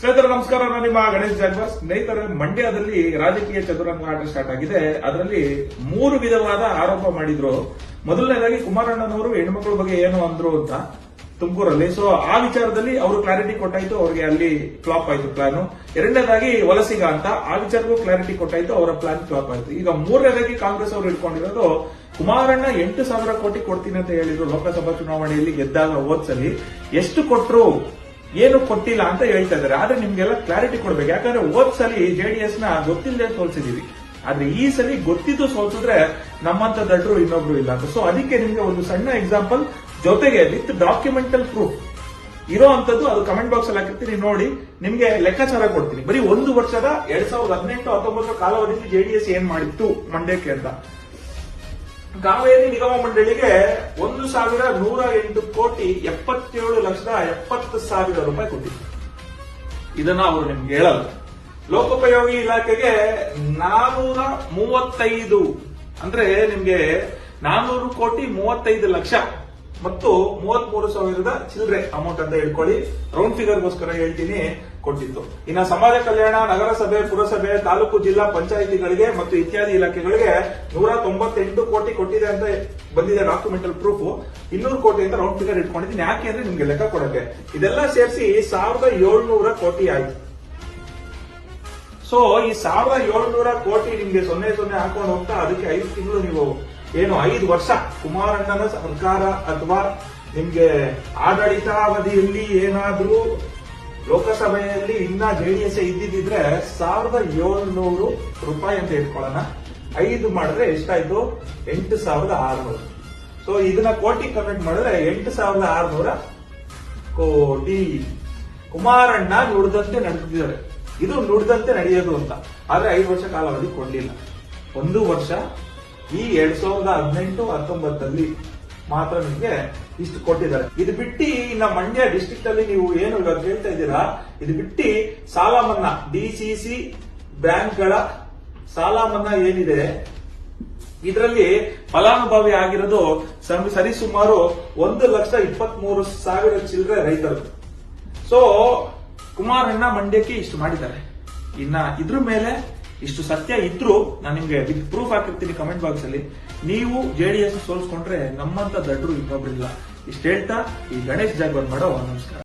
ಸ್ನೇಹಿತರೆ ನಮಸ್ಕಾರ. ನಾನು ನಿಮ್ಮ ಗಣೇಶ್ ಜಾಗ್ವಾರ್ ಸ್ನೇಹಿತರೆ, ಮಂಡ್ಯದಲ್ಲಿ ರಾಜಕೀಯ ಚದುರಂಗ ಆಟ ಸ್ಟಾರ್ಟ್ ಆಗಿದೆ. ಅದರಲ್ಲಿ ಮೂರು ವಿಧವಾದ ಆರೋಪ ಮಾಡಿದ್ರು. ಮೊದಲನೇದಾಗಿ ಕುಮಾರಣ್ಣನವರು ಹೆಣ್ಮಕ್ಳ ಬಗ್ಗೆ ಏನು ಅಂದ್ರು ಅಂತ ತುಮಕೂರಲ್ಲಿ. ಸೊ ಆ ವಿಚಾರದಲ್ಲಿ ಅವರು ಕ್ಲಾರಿಟಿ ಕೊಟ್ಟಾಯ್ತು. ಅವರಿಗೆ ಅಲ್ಲಿ ಫ್ಲಾಪ್ ಆಯ್ತು ಪ್ಲಾನ್ ಎರಡನೇದಾಗಿ ವಲಸಿಗ ಅಂತ. ಆ ವಿಚಾರಕ್ಕೂ ಕ್ಲಾರಿಟಿ ಕೊಟ್ಟಾಯ್ತು. ಅವರ ಪ್ಲಾನ್ ಫ್ಲಾಪ್ ಆಯ್ತು. ಈಗ ಮೂರನೇದಾಗಿ ಕಾಂಗ್ರೆಸ್ ಅವರು ಇಟ್ಕೊಂಡಿರೋದು, ಕುಮಾರಣ್ಣ ಎಂಟು ಸಾವಿರ ಕೋಟಿ ಕೊಡ್ತೀನಿ ಅಂತ ಹೇಳಿದ್ರು ಲೋಕಸಭಾ ಚುನಾವಣೆಯಲ್ಲಿ ಗೆದ್ದಾಗ ಹೋದ್ಸಲಿ. ಎಷ್ಟು ಕೊಟ್ರು ಏನು ಕೊಟ್ಟಿಲ್ಲ ಅಂತ ಹೇಳ್ತಾ ಇದ್ದಾರೆ. ಆದ್ರೆ ನಿಮ್ಗೆಲ್ಲ ಕ್ಲಾರಿಟಿ ಕೊಡ್ಬೇಕು. ಯಾಕಂದ್ರೆ ಹೋದ್ ಸಲಿ ಜೆಡಿಎಸ್ನ ಗೊತ್ತಿಲ್ಲದೆ ಸೋಲ್ಸಿದೀವಿ. ಆದ್ರೆ ಈ ಸಲ ಗೊತ್ತಿದ್ದು ಸೋಲ್ಸಿದ್ರೆ ನಮ್ಮಂತ ದಡ್ರು ಇನ್ನೊಬ್ರು ಇಲ್ಲ ಅಂತ. ಸೊ ಅದಕ್ಕೆ ನಿಮ್ಗೆ ಒಂದು ಸಣ್ಣ ಎಕ್ಸಾಂಪಲ್ ಜೊತೆಗೆ ವಿತ್ ಡಾಕ್ಯುಮೆಂಟಲ್ ಪ್ರೂಫ್ ಇರೋ ಅಂತದ್ದು ಅದು ಕಮೆಂಟ್ ಬಾಕ್ಸ್ ಅಲ್ಲಿ ಹಾಕಿರ್ತೀನಿ. ನೋಡಿ, ನಿಮ್ಗೆ ಲೆಕ್ಕಾಚಾರ ಕೊಡ್ತೀನಿ. ಬರೀ ಒಂದು ವರ್ಷದ ಎರಡ್ ಸಾವಿರದ ಹದಿನೆಂಟು ಹತ್ತೊಂಬತ್ತು ಕಾಲಾವಧಿಯಲ್ಲಿ ಜೆಡಿಎಸ್ ಏನ್ ಮಾಡಿತ್ತು ಮಂಡ್ಯಕ್ಕೆ ಅಂತ. ಕಾವೇರಿ ನಿಗಮ ಮಂಡಳಿಗೆ ಒಂದು ಸಾವಿರ ನೂರ ಎಂಟು ಕೋಟಿ ಎಪ್ಪತ್ತೇಳು ಲಕ್ಷದ ಎಪ್ಪತ್ತು ಸಾವಿರ ರೂಪಾಯಿ ಕೊಟ್ಟಿದ್ರು ಇದನ್ನ ಅವರು ನಿಮ್ಗೆ ಹೇಳಲ್ಲ. ಲೋಕೋಪಯೋಗಿ ಇಲಾಖೆಗೆ ನಾನೂರ ಮೂವತ್ತೈದು, ಅಂದ್ರೆ ನಿಮ್ಗೆ ನಾನೂರು ಕೋಟಿ ಮೂವತ್ತೈದು ಲಕ್ಷ ಮತ್ತು ಮೂವತ್ಮೂರು ಸಾವಿರದ ಚಿಲ್ಲರೆ ಅಮೌಂಟ್ ಅಂತ ಹೇಳ್ಕೊಳ್ಳಿ. ರೌಂಡ್ ಫಿಗರ್ಗೋಸ್ಕರ ಹೇಳ್ತೀನಿ. ಕೊಟ್ಟಿತ್ತು ಇನ್ನು ಸಮಾಜ ಕಲ್ಯಾಣ, ನಗರಸಭೆ, ಪುರಸಭೆ, ತಾಲೂಕು ಜಿಲ್ಲಾ ಪಂಚಾಯಿತಿಗಳಿಗೆ ಮತ್ತು ಇತ್ಯಾದಿ ಇಲಾಖೆಗಳಿಗೆ ನೂರ ತೊಂಬತ್ತೆಂಟು ಕೋಟಿ ಕೊಟ್ಟಿದೆ ಅಂತ ಬಂದಿದೆ ಡಾಕ್ಯುಮೆಂಟಲ್ ಪ್ರೂಫ್ ಇನ್ನೂರು ಕೋಟಿ ಅಂತ ರೌಂಡ್ ಫಿಗರ್ ಇಟ್ಕೊಂಡಿದ್ದೀನಿ. ಯಾಕೆ ಅಂದ್ರೆ ನಿಮ್ಗೆ ಲೆಕ್ಕ ಕೊಡಕ್ಕೆ. ಇದೆಲ್ಲ ಸೇರಿಸಿ ಸಾವಿರದ ಏಳ್ನೂರ ಕೋಟಿ ಆಯ್ತು. ಸೊ ಈ ಸಾವಿರದ ಏಳ್ನೂರ ಕೋಟಿ ನಿಮ್ಗೆ ಸೊನ್ನೆ ಸೊನ್ನೆ ಹಾಕೊಂಡು ಹೋಗ್ತಾ ಅದಕ್ಕೆ ಐದು ತಿಂಗಳು ನೀವು ಏನು ಐದು ವರ್ಷ ಕುಮಾರಣ್ಣನ ಸರ್ಕಾರ ಅಥವಾ ನಿಮ್ಗೆ ಆಡಳಿತಾವಧಿಯಲ್ಲಿ ಏನಾದ್ರೂ ಲೋಕಸಭೆಯಲ್ಲಿ ಇನ್ನ ಜೆಡಿಎಸ್ ಇದ್ದಿದ್ರೆ ಸಾವಿರದ ಏಳ್ನೂರು ರೂಪಾಯಿ ಅಂತ ಇಟ್ಕೊಳ್ಳೋಣ. ಐದು ಮಾಡಿದ್ರೆ ಎಷ್ಟಾಯ್ತು? ಎಂಟು ಸಾವಿರದ ಆರ್ನೂರು. ಸೊ ಇದನ್ನ ಕೋಟಿ ಕನ್ವರ್ಟ್ ಮಾಡಿದ್ರೆ ಎಂಟು ಸಾವಿರದ ಆರ್ನೂರ ಕೋಟಿ. ಕುಮಾರಣ್ಣ ನುಡಿದಂತೆ ನಡೆದಿದ್ದಾರೆ. ಇದು ನುಡಿದಂತೆ ನಡೆಯೋದು ಅಂತ. ಆದ್ರೆ ಐದು ವರ್ಷ ಕಾಲಾವಧಿ ಕೊಡ್ಲಿಲ್ಲ. ಒಂದು ವರ್ಷ ಈ ಎರಡ್ ಸಾವಿರದ ಹದಿನೆಂಟು ಹತ್ತೊಂಬತ್ತಲ್ಲಿ ಮಾತ್ರ ನಿಮಗೆ ಇಷ್ಟು ಕೊಟ್ಟಿದ್ದಾರೆ. ಇದು ಬಿಟ್ಟು ಇನ್ನ ಮಂಡ್ಯ ಡಿಸ್ಟಿಕ್ ಅಲ್ಲಿ ನೀವು ಏನು ಇವಾಗ ಹೇಳ್ತಾ ಇದ್ದೀರಾ, ಇದು ಬಿಟ್ಟು ಸಾಲ ಮನ್ನಾ ಡಿಸಿಸಿ ಬ್ಯಾಂಕ್ಗಳ ಸಾಲ ಮನ್ನಾ ಏನಿದೆ, ಇದರಲ್ಲಿ ಫಲಾನುಭವಿ ಆಗಿರೋದು ಸಮ್- ಸರಿಸುಮಾರು ಒಂದು ಲಕ್ಷ ಇಪ್ಪತ್ತ್ ಮೂರು ಸಾವಿರ ಚಿಲ್ಲರೆ ರೈತರು. ಸೊ ಕುಮಾರಣ್ಣ ಮಂಡ್ಯಕ್ಕೆ ಇಷ್ಟು ಮಾಡಿದ್ದಾರೆ. ಇನ್ನ ಇದ್ರ ಮೇಲೆ ಇಷ್ಟು ಸತ್ಯ ಇದ್ರು ನಾನು ನಿಮ್ಗೆ ವಿತ್ ಪ್ರೂಫ್ ಹಾಕಿರ್ತೀನಿ ಕಮೆಂಟ್ ಬಾಕ್ಸ್ ಅಲ್ಲಿ. ನೀವು ಜೆಡಿಎಸ್ ಸೋಲ್ಸ್ಕೊಂಡ್ರೆ ನಮ್ಮಂತ ದಡ್ರು ಇನ್ನೊಬ್ರಿಲ್ಲ ಇಷ್ಟು ಹೇಳ್ತಾ ಈ ಗಣೇಶ್ ಜಾಗವನ್ ಮಾಡೋ ನಮಸ್ಕಾರ.